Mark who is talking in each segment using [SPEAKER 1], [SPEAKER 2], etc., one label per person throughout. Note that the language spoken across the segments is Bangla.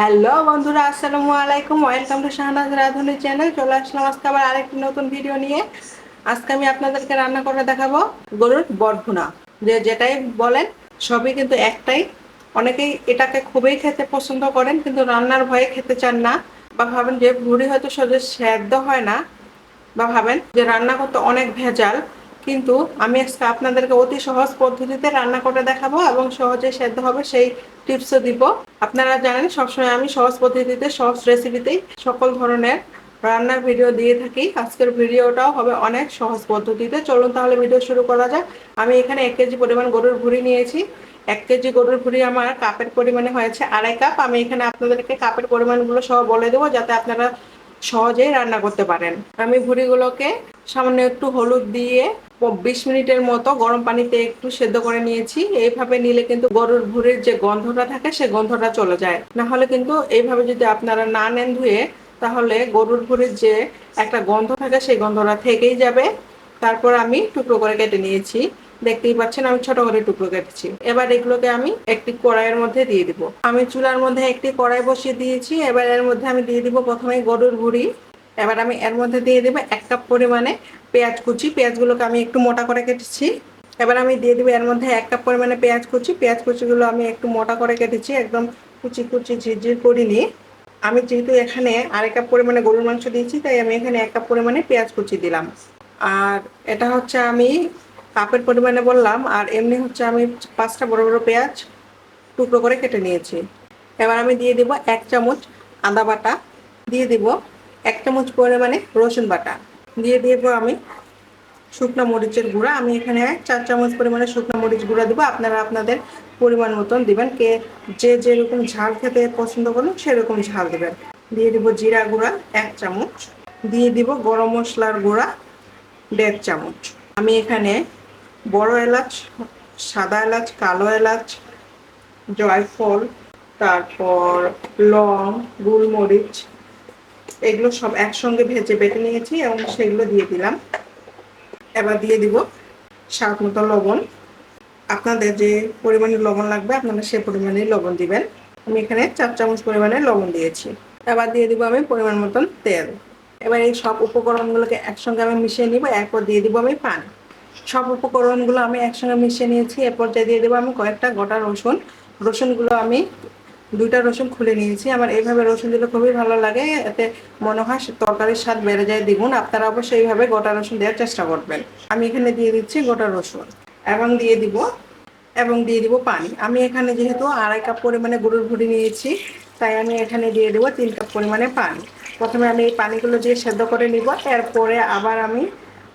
[SPEAKER 1] হ্যালো বন্ধুরা, আসসালামু আলাইকুম। Welcome to Shahnaz Radhuni channel চলে আসলাম আজকে আবার আরেকটি নতুন ভিডিও নিয়ে। আজকে আমি আপনাদেরকে রান্না করে দেখাবো গরুর বটভুনা যে যেটাই বলেন, সবই কিন্তু একটাই। অনেকেই এটাকে খুবই খেতে পছন্দ করেন, কিন্তু রান্নার ভয়ে খেতে চান না বা ভাবেন যে ভুড়ি হয়তো সহজে সেদ্ধ হয় না বা ভাবেন যে রান্না করতে অনেক ভেজাল। কিন্তু আমি আজকে আপনাদেরকে অতি সহজ পদ্ধতিতে রান্না করে দেখাবো এবং সহজে সেদ্ধ হবে সেই টিপসও দিব। আপনারা জানেন, সবসময় আমি সহজ পদ্ধতিতে, সহজ রেসিপিতেই সকল ধরনের রান্নার ভিডিও দিয়ে থাকি। আজকের ভিডিওটাও হবে অনেক সহজ পদ্ধতিতে। চলুন তাহলে ভিডিও শুরু করা যাক। আমি এখানে এক কেজি পরিমাণ গরুর ভুড়ি নিয়েছি। এক কেজি গরুর ভুড়ি আমার কাপের পরিমাণে হয়েছে আড়াই কাপ। আমি এখানে আপনাদেরকে কাপের পরিমাণগুলো সহ বলে দেবো, যাতে আপনারা সহজেই রান্না করতে পারেন। আমি ভুড়িগুলোকে সামান্য একটু হলুদ দিয়ে বিশ মিনিটের মতো গরম পানিতে একটু সেদ্ধ করে নিয়েছি। এইভাবে নিলে কিন্তু গরুর ভুড়ির যে গন্ধটা থাকে, সে গন্ধটা চলে যায়। না হলে কিন্তু এইভাবে যদি আপনারা না নেন ধুয়ে, তাহলে গরুর ভুড়ির যে একটা গন্ধ থাকে, সেই গন্ধটা থেকেই যাবে। তারপর আমি টুকরো করে কেটে নিয়েছি। দেখতেই পাচ্ছেন, আমি ছোট করে টুকরো কেটেছি। এবার এগুলোকে আমি একটি কড়াইয়ের মধ্যে দিয়ে দিব। আমি চুলার মধ্যে একটি কড়াই বসিয়ে দিয়েছি। এবার এর মধ্যে আমি দিয়ে দিব প্রথমে গরুর ভুড়ি। এবার আমি এর মধ্যে দিয়ে দেবো এক কাপ পরিমাণে পেঁয়াজ কুচি। পেঁয়াজগুলোকে আমি একটু মোটা করে কেটেছি। এবার আমি দিয়ে দেবো এর মধ্যে এক কাপ পরিমাণে পেঁয়াজ কুচি। পেঁয়াজ কুচিগুলো আমি একটু মোটা করে কেটেছি, একদম কুচি কুচি ঝিরঝির করিনি। আমি যেহেতু এখানে আরেক কাপ পরিমাণে গরুর মাংস দিয়েছি, তাই আমি এখানে এক কাপ পরিমাণে পেঁয়াজ কুচি দিলাম। আর এটা হচ্ছে আমি কাপের পরিমাণে বললাম, আর এমনি হচ্ছে আমি পাঁচটা বড় বড় পেঁয়াজ টুকরো করে কেটে নিয়েছি। এবার আমি দিয়ে দিব এক চামচ আদা বাটা। দিয়ে দিব এক চামচ পরিমাণে রসুন বাটা। দিয়ে দিব আমি শুকনো মরিচের গুঁড়া। আমি এখানে চার চামচ পরিমাণে শুকনো মরিচ গুঁড়া দেবো। আপনারা আপনাদের পরিমাণ মতন দিবেন। কে যে যেরকম ঝাল খেতে পছন্দ করুন সেরকম ঝাল দেবেন। দিয়ে দিব জিরা গুঁড়া এক চামচ। দিয়ে দিব গরম মশলার গুঁড়া দেড় চামচ। আমি এখানে বড় এলাচ, সাদা এলাচ, কালো এলাচ, জয়ফল, তারপর লং, গোলমরিচ এগুলো সব একসঙ্গে ভেজে বেটে নিয়েছি এবং সেগুলো দিয়ে দিলাম। এবার দিয়ে দিব স্বাদ মতো লবণ। আপনাদের যে পরিমাণে লবণ লাগবে, আপনারা সে পরিমাণে লবণ দিবেন। আমি এখানে চার চামচ পরিমাণে লবণ দিয়েছি। এবার দিয়ে দিব আমি পরিমাণ মতন তেল। এবার এই সব উপকরণগুলোকে একসঙ্গে আমি মিশিয়ে নিব, এরপর দিয়ে দিব আমি পানি। সব উপকরণগুলো আমি একসঙ্গে মিশিয়ে নিয়েছি, এরপর দিয়ে দেবো আমি কয়েকটা গোটা রসুন। রসুনগুলো আমি দুইটা রসুন খুলে নিয়েছি। আমার এইভাবে রসুন দিলে খুবই ভালো লাগে। এতে মনে হয় তরকারির স্বাদ বেড়ে যায় দ্বিগুণ। আপনারা অবশ্যই এইভাবে গোটা রসুন দেওয়ার চেষ্টা করবেন। আমি এখানে দিয়ে দিচ্ছি গোটা রসুন এবং দিয়ে দিব এবং দিয়ে দিব পানি। আমি এখানে যেহেতু আড়াই কাপ পরিমাণে গরুর ভুড়ি নিয়েছি, তাই আমি এখানে দিয়ে দেবো তিন কাপ পরিমাণে পানি। প্রথমে আমি এই পানিগুলো দিয়ে সেদ্ধ করে নিব। এরপরে আবার আমি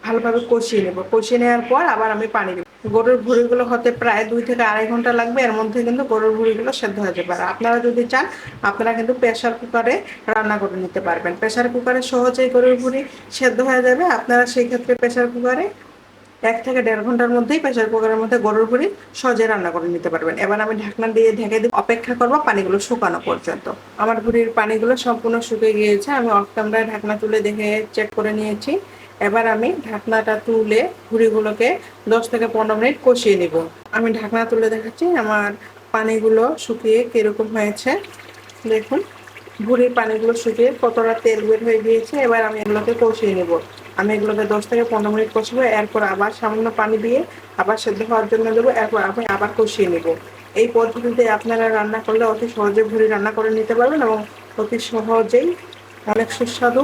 [SPEAKER 1] ভালোভাবে কষিয়ে নেব। কষিয়ে নেওয়ার পর আবার আমি পানি দেবো। গরুর ভুড়িগুলো হতে প্রায় দুই থেকে আড়াই ঘণ্টা লাগবে। এর মধ্যে কিন্তু গরুর ভুড়িগুলো সেদ্ধ হয়ে যাবে। আর আপনারা যদি চান, আপনারা কিন্তু প্রেশার কুকারে রান্না করে নিতে পারবেন। প্রেশার কুকারে সহজেই গরুর ভুড়ি সেদ্ধ হয়ে যাবে। আপনারা সেই ক্ষেত্রে প্রেশার কুকারে এক থেকে দেড় ঘণ্টার মধ্যেই প্রেশার কুকারের মধ্যে গরুর ভুড়ি সহজে রান্না করে নিতে পারবেন। এবার আমি ঢাকনা দিয়ে ঢেকে দিয়ে অপেক্ষা করব পানিগুলো শুকানো পর্যন্ত। আমার ভুড়ির পানিগুলো সম্পূর্ণ শুকিয়ে গিয়েছে। আমি অফ ঢাকনা তুলে দেখে চেক করে নিয়েছি। এবার আমি ঢাকনাটা তুলে ভুড়িগুলোকে দশ থেকে পনেরো মিনিট কষিয়ে নিব। আমি ঢাকনা তুলে দেখাচ্ছি আমার পানিগুলো শুকিয়ে কীরকম হয়েছে। দেখুন, ভুড়ির পানিগুলো শুকিয়ে কতটা তেল বের হয়ে গিয়েছে। এবার আমি এগুলোকে কষিয়ে নেব। আমি এগুলোকে দশ থেকে পনেরো মিনিট কষবো, এরপর আবার সামান্য পানি দিয়ে আবার সেদ্ধ হওয়ার জন্য দেবো। এরপর আমি আবার কষিয়ে নেব। এই পদ্ধতিতে আপনারা রান্না করলে অতি সহজে ভুড়ি রান্না করে নিতে পারবেন এবং অতি সহজেই অনেক সুস্বাদু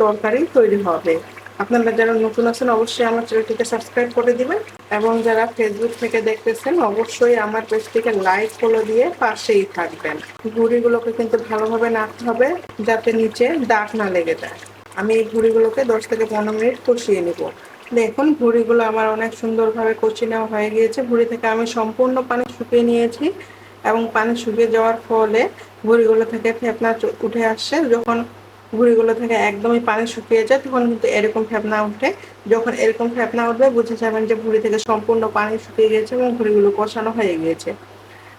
[SPEAKER 1] তরকারি তৈরি হবে। আপনারা যারা নতুন আছেন, অবশ্যই আমার চ্যানেলটিকে সাবস্ক্রাইব করে দিবেন এবং যারা ফেসবুক থেকে দেখতেছেন, অবশ্যই আমার পেজটিকে লাইক করে দিয়ে পাশেই থাকবেন। ঘুড়িগুলোকে কিন্তু ভালোভাবে নাড়তে হবে যাতে নিচে দাগ না লেগে যায়। আমি এই ঘুড়িগুলোকে দশ থেকে পনেরো মিনিট কষিয়ে নেব। দেখুন ভুড়িগুলো আমার অনেক সুন্দরভাবে কষি নেওয়া হয়ে গিয়েছে। ভুড়ি থেকে আমি সম্পূর্ণ পানি শুকিয়ে নিয়েছি এবং পানি শুকিয়ে যাওয়ার ফলে ভুড়িগুলো থেকে ফেপনা উঠে আসছে। যখন গুঁড়িগুলো থেকে একদমই পানি শুকিয়ে যায়, তখন কিন্তু এরকম ফেপনা উঠে। যখন এরকম ফেপনা উঠবে, বুঝে যাবেন যে ভুড়ি থেকে সম্পূর্ণ পানি শুকিয়ে গেছে এবং ভুড়িগুলো কষানো হয়ে গিয়েছে।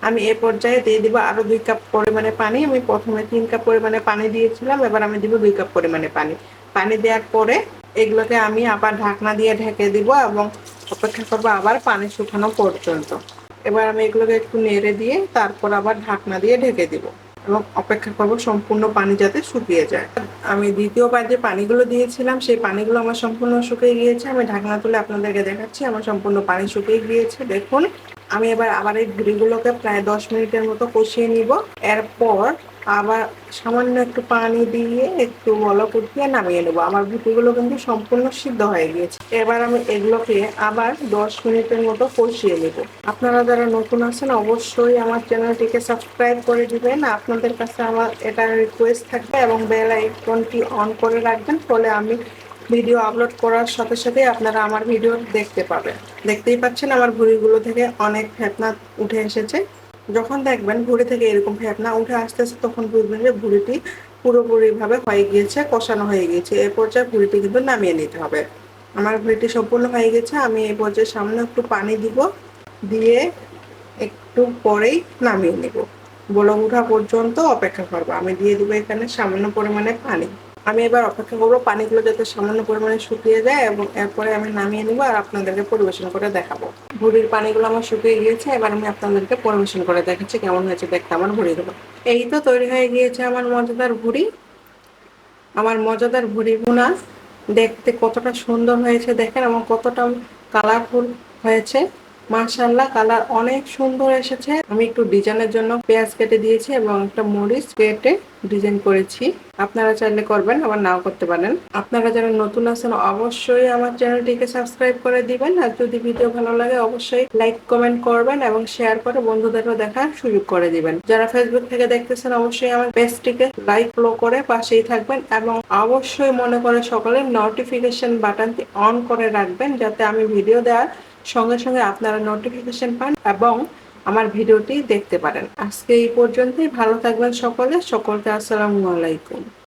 [SPEAKER 1] আমি এ পর্যায়ে দিয়ে দিব আরও দুই কাপ পরিমাণে পানি। আমি প্রথমে তিন কাপ পরিমাণে পানি দিয়েছিলাম, এবার আমি দিব দুই কাপ পরিমাণে পানি। পানি দেওয়ার পরে এগুলোকে আমি আবার ঢাকনা দিয়ে ঢেকে দিব এবং অপেক্ষা করব আবার পানি শুকানো পর্যন্ত। এবার আমি এগুলোকে একটু নেড়ে দিয়ে তারপর আবার ঢাকনা দিয়ে ঢেকে দিব। অপেক্ষা করব সম্পূর্ণ পানি যাতে শুকিয়ে যায়। আমি দ্বিতীয়বার যে পানিগুলো দিয়েছিলাম, সেই পানিগুলো আমার সম্পূর্ণ শুকিয়ে গিয়েছে। আমি ঢাকনা তুলে আপনাদেরকে দেখাচ্ছি, আমার সম্পূর্ণ পানি শুকিয়ে গিয়েছে। দেখুন, আমি এবার আবার এই ভুড়িগুলোকে প্রায় দশ মিনিটের মতো কষিয়ে নিব। এরপর আবার সামান্য একটু পানি দিয়ে একটু বলক উঠিয়ে নামিয়ে নেব। আমার ভুটিগুলো কিন্তু সম্পূর্ণ সিদ্ধ হয়ে গিয়েছে। এবার আমি এগুলোকে আবার দশ মিনিটের মতো কষিয়ে নেব। আপনারা যারা নতুন আছেন, অবশ্যই আমার চ্যানেলটিকে সাবস্ক্রাইব করে দিবেন। আপনাদের কাছে আমার এটা রিকোয়েস্ট থাকবে এবং বেল আইকনটি অন করে রাখবেন, ফলে আমি ভিডিও আপলোড করার সাথে সাথে আপনারা আমার ভিডিও দেখতে পাবেন। দেখতেই পাচ্ছেন আমার ভুঁড়িগুলো থেকে অনেক ফেতনা উঠে এসেছে। যখন দেখবেন ভুঁড়ি থেকে এরকম ফেতনা উঠে আসতে আসতে তখন বুঝবেন যে ভুঁড়িটি পুরোপুরিভাবে হয়ে গিয়েছে, কষানো হয়ে গিয়েছে। এ পর্যায়ে ভুঁড়িটি কিন্তু নামিয়ে নিতে হবে। আমার ভুঁড়িটি সম্পূর্ণ হয়ে গেছে আমি এই পর্যায়ে সামনে একটু পানি দিব, দিয়ে একটু পরেই নামিয়ে নিব। বলক উঠা পর্যন্ত অপেক্ষা করব। আমি দিয়ে দিব এখানে সামান্য পরিমাণে পানি। আমি এবার অপেক্ষা করব, পানিগুলো যাতে সামান্য পরিমাণে শুকিয়ে যায় এবং এরপরে আমি নামিয়ে নিব আর আপনাদেরকে পরিবেশন করে দেখাবো। ভুড়ির পানিগুলো আমার শুকিয়ে গিয়েছে, এবার আমি আপনাদেরকে পরিবেশন করে দেখাচ্ছি কেমন হয়েছে দেখতে আমার ভুড়িগুলো। এই তো তৈরি হয়ে গিয়েছে আমার মজাদার ভুড়ি। আমার মজাদার ভুড়ি ভুনা। দেখতে কতটা সুন্দর হয়েছে, দেখেন এবং কতটা কালারফুল হয়েছে। মাশাল্লাহ কালার অনেক সুন্দর এসেছে। আমি একটু ডিজাইনের জন্য পেঁয়াজ কেটে দিয়েছি এবং একটা মরিচ কেটে ডিজাইন করেছি। আপনারা চাইলে করবেন, আবার নাও করতে পারেন। আপনারা যারা নতুন আছেন, অবশ্যই আমার চ্যানেলটিকে সাবস্ক্রাইব করে দিবেন। আর যদি ভিডিও ভালো লাগে, অবশ্যই লাইক, কমেন্ট করবেন এবং শেয়ার করে বন্ধুদেরও দেখার সুযোগ করে দিবেন। যারা ফেসবুক থেকে দেখতেছেন, অবশ্যই আমার পেজটিকে লাইক ফলো করে পাশেই থাকবেন এবং অবশ্যই মনে করে সকলে নোটিফিকেশন বাটনটি অন করে রাখবেন, যাতে আমি ভিডিও দেওয়ার সঙ্গে সঙ্গে আপনারা নোটিফিকেশন পান এবং আমার ভিডিওটি দেখতে পারেন। আজকে এই পর্যন্তই। ভালো থাকবেন সকলে। সকলকে আসসালামু আলাইকুম।